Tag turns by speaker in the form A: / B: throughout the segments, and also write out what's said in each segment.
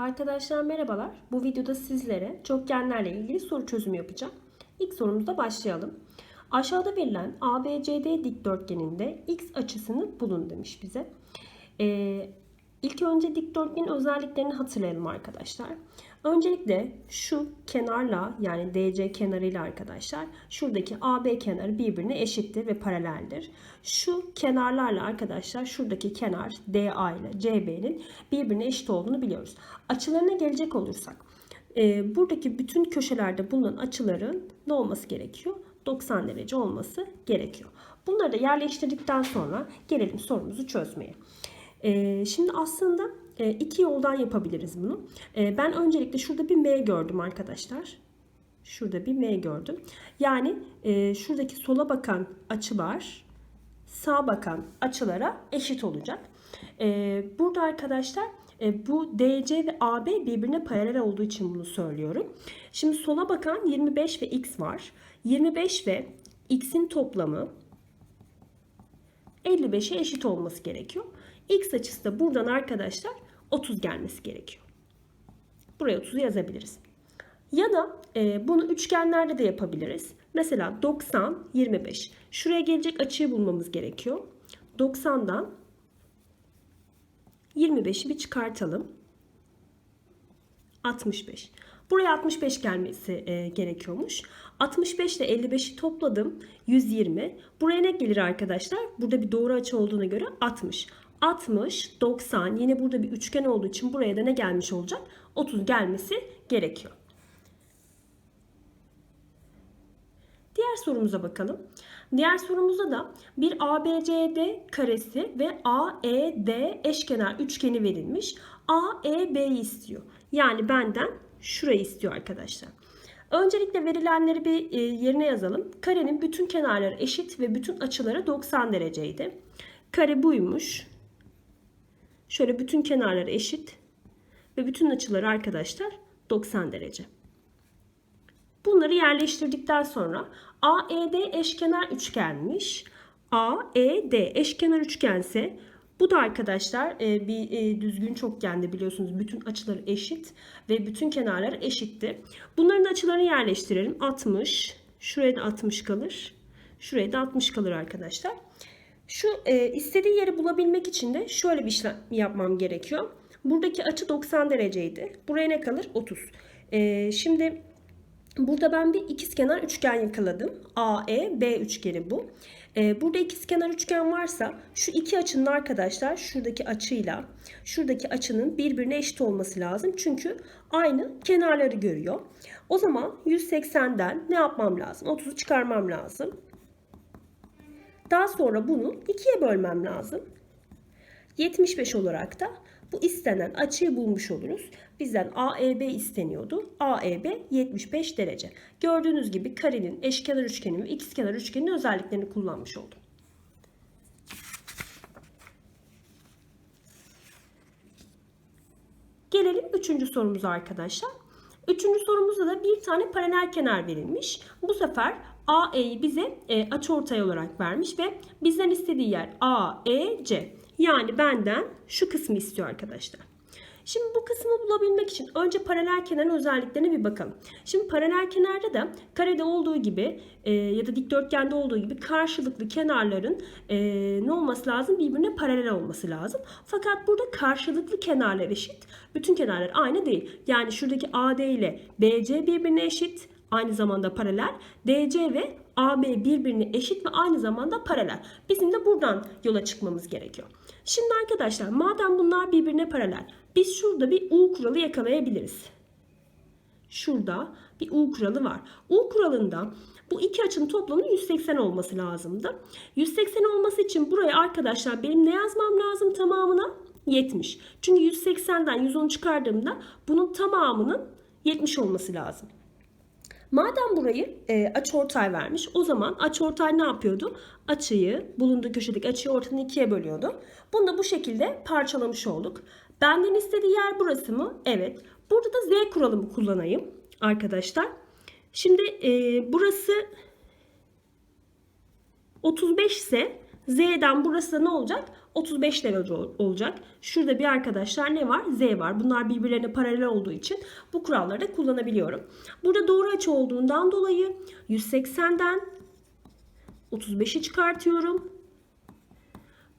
A: Arkadaşlar merhabalar. Bu videoda sizlere çokgenlerle ilgili soru çözümü yapacağım. İlk sorumuzda başlayalım. Aşağıda verilen ABCD dikdörtgeninde x açısını bulun demiş bize. Ee, ilk önce dikdörtgenin özelliklerini hatırlayalım arkadaşlar. Öncelikle şu kenarla yani DC kenarıyla arkadaşlar şuradaki AB kenarı birbirine eşittir ve paraleldir. Şu kenarlarla arkadaşlar şuradaki kenar DA ile CB'nin birbirine eşit olduğunu biliyoruz. Açılarına gelecek olursak e, buradaki bütün köşelerde bulunan açıların ne olması gerekiyor? 90 derece olması gerekiyor. Bunları da yerleştirdikten sonra gelelim sorumuzu çözmeye. E, şimdi aslında e, iki yoldan yapabiliriz bunu. E, ben öncelikle şurada bir M gördüm arkadaşlar. Şurada bir M gördüm. Yani e, şuradaki sola bakan açılar sağa bakan açılara eşit olacak. E, burada arkadaşlar e, bu DC ve AB birbirine paralel olduğu için bunu söylüyorum. Şimdi sola bakan 25 ve X var. 25 ve X'in toplamı 55'e eşit olması gerekiyor. X açısı da buradan arkadaşlar 30 gelmesi gerekiyor. Buraya 30'u yazabiliriz. Ya da e, bunu üçgenlerde de yapabiliriz. Mesela 90, 25. Şuraya gelecek açıyı bulmamız gerekiyor. 90'dan 25'i bir çıkartalım. 65. Buraya 65 gelmesi e, gerekiyormuş. 65 ile 55'i topladım. 120. Buraya ne gelir arkadaşlar? Burada bir doğru açı olduğuna göre 60. 60, 90 yine burada bir üçgen olduğu için buraya da ne gelmiş olacak? 30 gelmesi gerekiyor. Diğer sorumuza bakalım. Diğer sorumuzda da bir ABCD karesi ve AED eşkenar üçgeni verilmiş. AEB'yi istiyor. Yani benden şurayı istiyor arkadaşlar. Öncelikle verilenleri bir e, yerine yazalım. Karenin bütün kenarları eşit ve bütün açıları 90 dereceydi. Kare buymuş. Şöyle bütün kenarları eşit ve bütün açıları arkadaşlar 90 derece. Bunları yerleştirdikten sonra AED eşkenar üçgenmiş. AED eşkenar üçgense bu da arkadaşlar e, bir e, düzgün çokgende biliyorsunuz bütün açıları eşit ve bütün kenarlar eşitti. Bunların açılarını yerleştirelim. 60, şuraya da 60 kalır. Şuraya da 60 kalır arkadaşlar. Şu e, istediği yeri bulabilmek için de şöyle bir işlem yapmam gerekiyor. Buradaki açı 90 dereceydi. Buraya ne kalır? 30. E, şimdi burada ben bir ikizkenar üçgen yakaladım. AE, B üçgeni bu. E, burada ikizkenar üçgen varsa şu iki açının arkadaşlar şuradaki açıyla şuradaki açının birbirine eşit olması lazım. Çünkü aynı kenarları görüyor. O zaman 180'den ne yapmam lazım? 30'u çıkarmam lazım. Daha sonra bunu ikiye bölmem lazım. 75 olarak da bu istenen açıyı bulmuş oluruz. Bizden AEB isteniyordu. AEB 75 derece. Gördüğünüz gibi karenin eşkenar üçgenin ve ikizkenar üçgenin özelliklerini kullanmış oldum. Gelelim üçüncü sorumuza arkadaşlar. Üçüncü sorumuzda da bir tane paralel kenar verilmiş. Bu sefer AE'yi bize e, açıortay olarak vermiş ve bizden istediği yer AEC. Yani benden şu kısmı istiyor arkadaşlar. Şimdi bu kısmı bulabilmek için önce paralel kenarın özelliklerine bir bakalım. Şimdi paralel kenarda da karede olduğu gibi e, ya da dikdörtgende olduğu gibi karşılıklı kenarların e, ne olması lazım? Birbirine paralel olması lazım. Fakat burada karşılıklı kenarlar eşit. Bütün kenarlar aynı değil. Yani şuradaki AD ile BC birbirine eşit. Aynı zamanda paralel. DC ve AB birbirine eşit ve aynı zamanda paralel. Bizim de buradan yola çıkmamız gerekiyor. Şimdi arkadaşlar madem bunlar birbirine paralel biz şurada bir U kuralı yakalayabiliriz. Şurada bir U kuralı var. U kuralında bu iki açının toplamı 180 olması lazımdı. 180 olması için buraya arkadaşlar benim ne yazmam lazım tamamına? 70. Çünkü 180'den 110 çıkardığımda bunun tamamının 70 olması lazım. Madem burayı e, açıortay vermiş o zaman açıortay ne yapıyordu? Açıyı bulunduğu köşedeki açıyı ortadan ikiye bölüyordu. Bunu da bu şekilde parçalamış olduk. Benden istediği yer burası mı? Evet. Burada da z kuralımı kullanayım arkadaşlar. Şimdi e, burası 35 ise z'den burası da ne olacak? 35 derece ol- olacak. Şurada bir arkadaşlar ne var? Z var. Bunlar birbirlerine paralel olduğu için bu kuralları da kullanabiliyorum. Burada doğru açı olduğundan dolayı 180'den 35'i çıkartıyorum.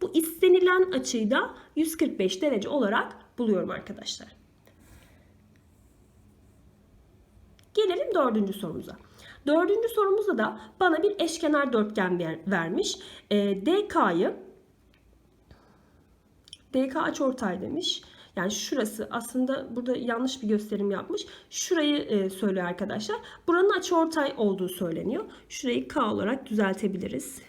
A: Bu istenilen açıyı da 145 derece olarak buluyorum arkadaşlar. Gelelim dördüncü sorumuza. Dördüncü sorumuzda da bana bir eşkenar dörtgen ver- vermiş. E, DK'yı DK açıortay demiş. Yani şurası aslında burada yanlış bir gösterim yapmış. Şurayı e, söylüyor arkadaşlar. Buranın açıortay olduğu söyleniyor. Şurayı K olarak düzeltebiliriz.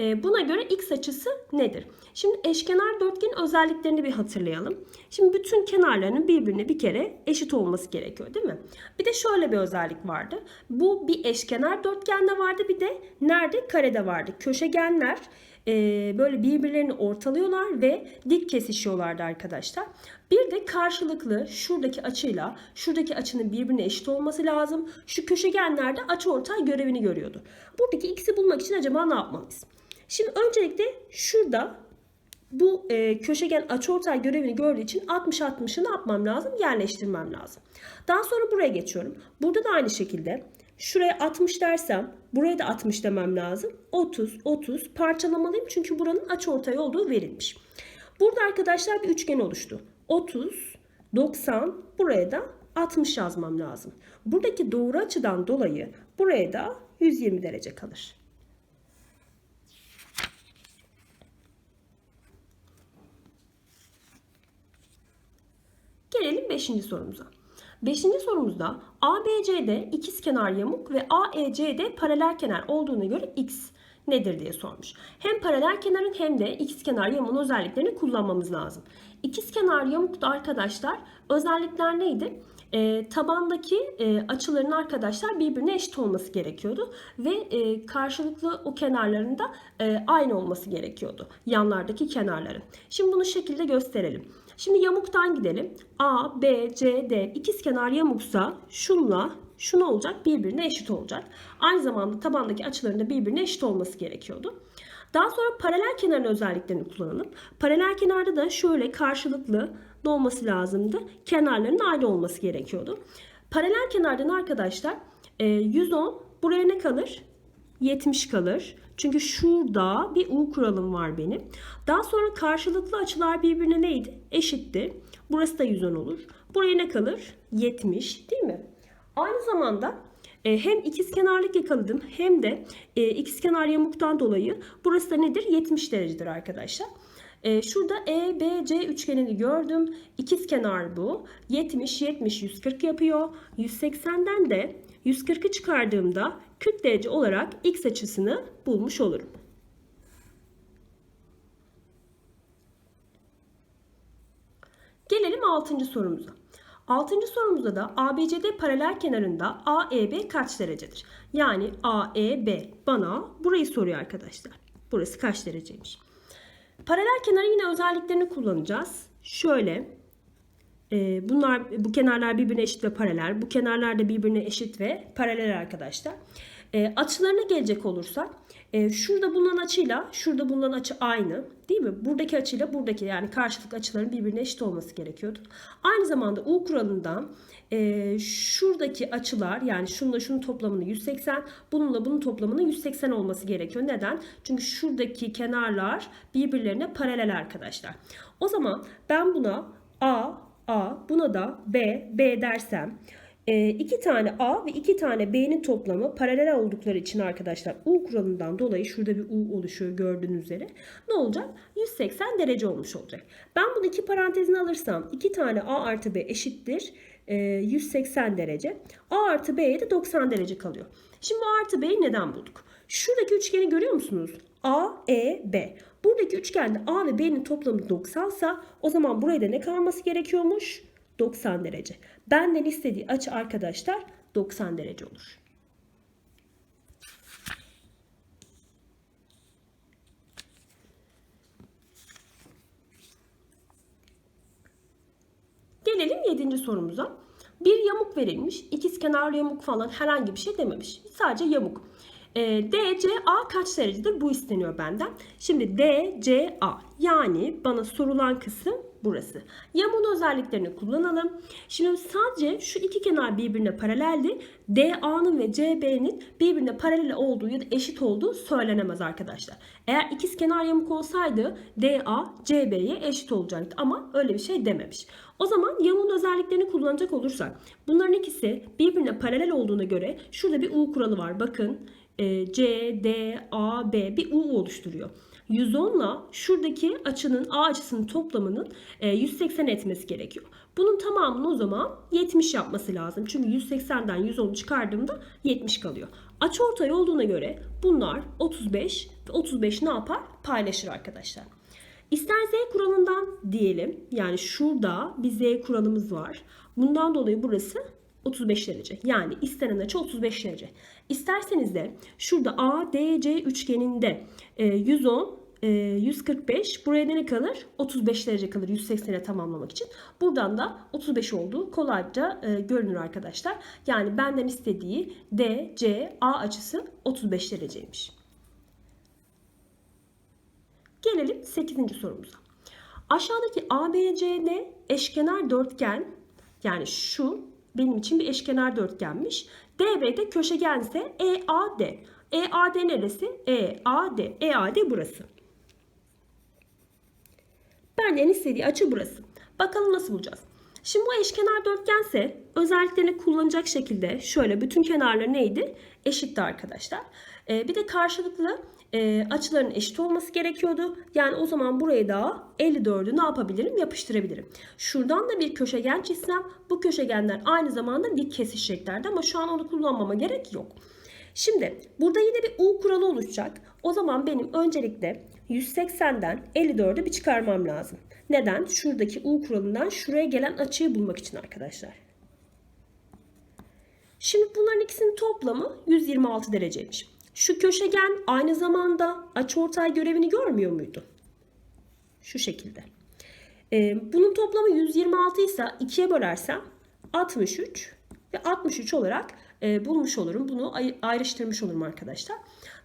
A: E, buna göre x açısı nedir? Şimdi eşkenar dörtgenin özelliklerini bir hatırlayalım. Şimdi bütün kenarlarının birbirine bir kere eşit olması gerekiyor değil mi? Bir de şöyle bir özellik vardı. Bu bir eşkenar dörtgende vardı bir de nerede? Karede vardı. Köşegenler e, böyle birbirlerini ortalıyorlar ve dik kesişiyorlardı arkadaşlar. Bir de karşılıklı şuradaki açıyla şuradaki açının birbirine eşit olması lazım. Şu köşegenlerde açıortay görevini görüyordu. Buradaki x'i bulmak için acaba ne yapmalıyız? Şimdi öncelikle şurada bu e, köşegen açıortay görevini gördüğü için 60-60'ı ne yapmam lazım? Yerleştirmem lazım. Daha sonra buraya geçiyorum. Burada da aynı şekilde şuraya 60 dersem buraya da 60 demem lazım. 30, 30 parçalamalıyım çünkü buranın açıortay olduğu verilmiş. Burada arkadaşlar bir üçgen oluştu. 30, 90 buraya da 60 yazmam lazım. Buradaki doğru açıdan dolayı buraya da 120 derece kalır. Gelelim 5. sorumuza. 5. sorumuzda ABCD ikizkenar yamuk ve AECD paralel kenar olduğuna göre x nedir diye sormuş. Hem paralel kenarın hem de ikizkenar yamuğun özelliklerini kullanmamız lazım. İkizkenar yamukta arkadaşlar özellikler neydi? E, tabandaki e, açıların arkadaşlar birbirine eşit olması gerekiyordu ve e, karşılıklı o kenarlarında e, aynı olması gerekiyordu yanlardaki kenarların. Şimdi bunu şekilde gösterelim. Şimdi yamuktan gidelim. A, B, C, D ikizkenar yamuksa şunla şu olacak? Birbirine eşit olacak. Aynı zamanda tabandaki açıların da birbirine eşit olması gerekiyordu. Daha sonra paralel kenarın özelliklerini kullanalım. Paralel kenarda da şöyle karşılıklı olması lazımdı? Kenarların aynı olması gerekiyordu. Paralel kenardan arkadaşlar 110 buraya ne kalır? 70 kalır. Çünkü şurada bir U kuralım var benim. Daha sonra karşılıklı açılar birbirine neydi? Eşitti. Burası da 110 olur. Buraya ne kalır? 70 değil mi? Aynı zamanda e, hem ikizkenarlık yakaladım hem de e, ikizkenar yamuktan dolayı burası da nedir? 70 derecedir arkadaşlar. E, şurada EBC üçgenini gördüm. İkizkenar bu. 70, 70, 140 yapıyor. 180'den de 140'ı çıkardığımda 40 derece olarak x açısını bulmuş olurum. Gelelim 6. sorumuza. 6. sorumuzda da ABCD paralel kenarında AEB kaç derecedir? Yani AEB bana burayı soruyor arkadaşlar. Burası kaç dereceymiş? Paralel kenarın yine özelliklerini kullanacağız. Şöyle e, bunlar bu kenarlar birbirine eşit ve paralel. Bu kenarlar da birbirine eşit ve paralel arkadaşlar. E, açılarına gelecek olursak e, şurada bulunan açıyla şurada bulunan açı aynı değil mi? Buradaki açıyla buradaki yani karşılıklı açıların birbirine eşit olması gerekiyordu. Aynı zamanda U kuralından e, şuradaki açılar yani şununla şunun toplamını 180 bununla bunun toplamının 180 olması gerekiyor. Neden? Çünkü şuradaki kenarlar birbirlerine paralel arkadaşlar. O zaman ben buna A, A buna da B, B dersem e, iki tane A ve iki tane B'nin toplamı paralel oldukları için arkadaşlar U kuralından dolayı şurada bir U oluşuyor gördüğünüz üzere. Ne olacak? 180 derece olmuş olacak. Ben bunu iki parantezine alırsam iki tane A artı B eşittir. 180 derece. A artı B'ye de 90 derece kalıyor. Şimdi A artı B'yi neden bulduk? Şuradaki üçgeni görüyor musunuz? A, E, B. Buradaki üçgende A ve B'nin toplamı 90 sa o zaman buraya da ne kalması gerekiyormuş? 90 derece. Benden istediği açı arkadaşlar 90 derece olur. Gelelim 7. sorumuza. Bir yamuk verilmiş. İkiz kenarlı yamuk falan herhangi bir şey dememiş. Sadece yamuk. E, DCA kaç derecedir? Bu isteniyor benden. Şimdi DCA yani bana sorulan kısım burası. Yamuğun özelliklerini kullanalım. Şimdi sadece şu iki kenar birbirine paraleldi. DA'nın ve CB'nin birbirine paralel olduğu ya da eşit olduğu söylenemez arkadaşlar. Eğer ikiz kenar yamuk olsaydı DA CB'ye eşit olacaktı ama öyle bir şey dememiş. O zaman yamuğun özelliklerini kullanacak olursak bunların ikisi birbirine paralel olduğuna göre şurada bir U kuralı var. Bakın C, D, A, B bir U oluşturuyor. 110 ile şuradaki açının A açısının toplamının e, 180 etmesi gerekiyor. Bunun tamamını o zaman 70 yapması lazım. Çünkü 180'den 110'u çıkardığımda 70 kalıyor. Açıortay olduğuna göre bunlar 35 ve 35 ne yapar? Paylaşır arkadaşlar. İster Z kuralından diyelim. Yani şurada bir Z kuralımız var. Bundan dolayı burası 35 derece. Yani istenen açı 35 derece. İsterseniz de şurada ADC üçgeninde e, 110 e, 145 buraya da ne kalır? 35 derece kalır 180'e tamamlamak için. Buradan da 35 olduğu kolayca e, görünür arkadaşlar. Yani benden istediği DCA açısı 35 dereceymiş. Gelelim 8. sorumuza. Aşağıdaki ABCD eşkenar dörtgen yani şu benim için bir eşkenar dörtgenmiş. DB'de köşegense EAD. EAD neresi? EAD. EAD burası. Benden istediği açı burası. Bakalım nasıl bulacağız? Şimdi bu eşkenar dörtgense özelliklerini kullanacak şekilde şöyle bütün kenarları neydi? Eşitti arkadaşlar. Ee, bir de karşılıklı e, açıların eşit olması gerekiyordu. Yani o zaman buraya da 54'ü ne yapabilirim? Yapıştırabilirim. Şuradan da bir köşegen çizsem bu köşegenler aynı zamanda dik kesişeceklerdi ama şu an onu kullanmama gerek yok. Şimdi burada yine bir U kuralı oluşacak. O zaman benim öncelikle 180'den 54'ü bir çıkarmam lazım. Neden? Şuradaki U kuralından şuraya gelen açıyı bulmak için arkadaşlar. Şimdi bunların ikisinin toplamı 126 dereceymiş. Şu köşegen aynı zamanda açıortay görevini görmüyor muydu? Şu şekilde. Ee, bunun toplamı 126 ise 2'ye bölersem 63 ve 63 olarak e, bulmuş olurum. Bunu ay- ayrıştırmış olurum arkadaşlar.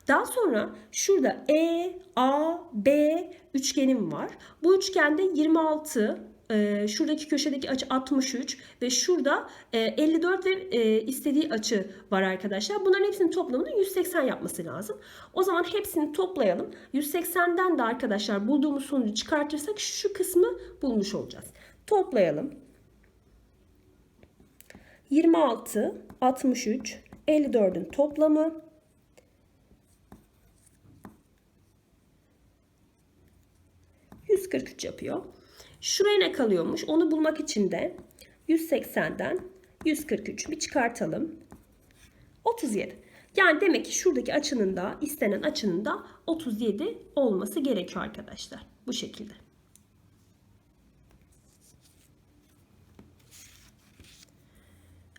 A: Daha sonra şurada E, A, B üçgenim var. Bu üçgende 26, e, şuradaki köşedeki açı 63 ve şurada e, 54 ve e, istediği açı var arkadaşlar. Bunların hepsinin toplamının 180 yapması lazım. O zaman hepsini toplayalım. 180'den de arkadaşlar bulduğumuz sonucu çıkartırsak şu kısmı bulmuş olacağız. Toplayalım. 26, 63, 54'ün toplamı ...143 yapıyor. Şuraya ne kalıyormuş? Onu bulmak için de 180'den 143 bir çıkartalım. 37. Yani demek ki şuradaki açının da istenen açının da 37 olması gerekiyor arkadaşlar. Bu şekilde.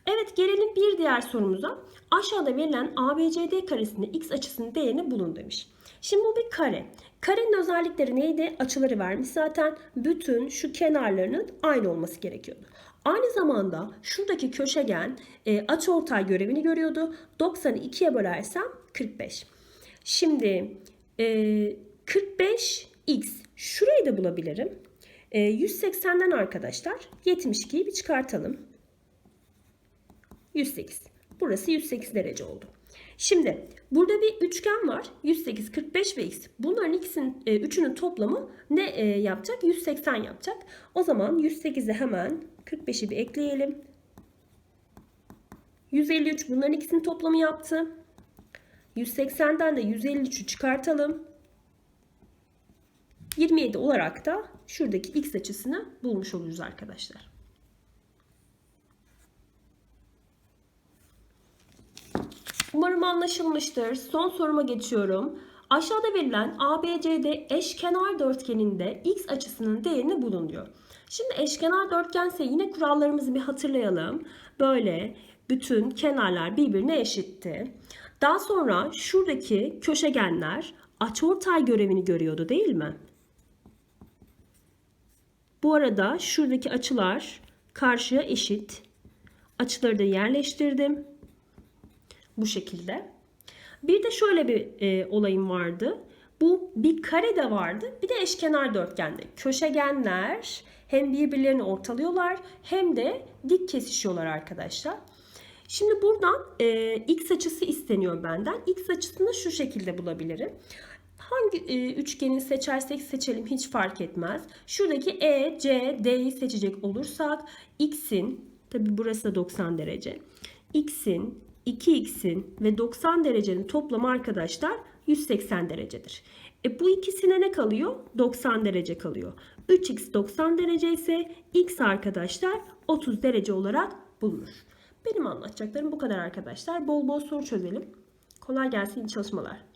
A: Evet gelelim bir diğer sorumuza. Aşağıda verilen ABCD karesinde x açısının değerini bulun demiş. Şimdi bu bir kare. Karenin özellikleri neydi? Açıları vermiş zaten. Bütün şu kenarlarının aynı olması gerekiyordu. Aynı zamanda şuradaki köşegen e, açıortay görevini görüyordu. 90'ı 2'ye bölersem 45. Şimdi e, 45x şurayı da bulabilirim. E, 180'den arkadaşlar 72'yi bir çıkartalım. 108. Burası 108 derece oldu. Şimdi burada bir üçgen var. 108, 45 ve x. Bunların ikisinin e, üçünün toplamı ne e, yapacak? 180 yapacak. O zaman 108'e hemen 45'i bir ekleyelim. 153 bunların ikisinin toplamı yaptı. 180'den de 153'ü çıkartalım. 27 olarak da şuradaki x açısını bulmuş oluruz arkadaşlar. Umarım anlaşılmıştır. Son soruma geçiyorum. Aşağıda verilen ABCD eşkenar dörtgeninde x açısının değerini bulun diyor. Şimdi eşkenar dörtgense yine kurallarımızı bir hatırlayalım. Böyle bütün kenarlar birbirine eşitti. Daha sonra şuradaki köşegenler açıortay görevini görüyordu değil mi? Bu arada şuradaki açılar karşıya eşit. Açıları da yerleştirdim. Bu şekilde. Bir de şöyle bir e, olayım vardı. Bu bir kare de vardı bir de eşkenar dörtgende. Köşegenler hem birbirlerini ortalıyorlar hem de dik kesişiyorlar arkadaşlar. Şimdi buradan e, x açısı isteniyor benden. X açısını şu şekilde bulabilirim. Hangi e, üçgeni seçersek seçelim hiç fark etmez. Şuradaki E, C, D'yi seçecek olursak x'in, tabi burası da 90 derece. x'in, 2x'in ve 90 derecenin toplamı arkadaşlar 180 derecedir. E bu ikisine ne kalıyor? 90 derece kalıyor. 3x 90 derece ise x arkadaşlar 30 derece olarak bulunur. Benim anlatacaklarım bu kadar arkadaşlar. Bol bol soru çözelim. Kolay gelsin çalışmalar.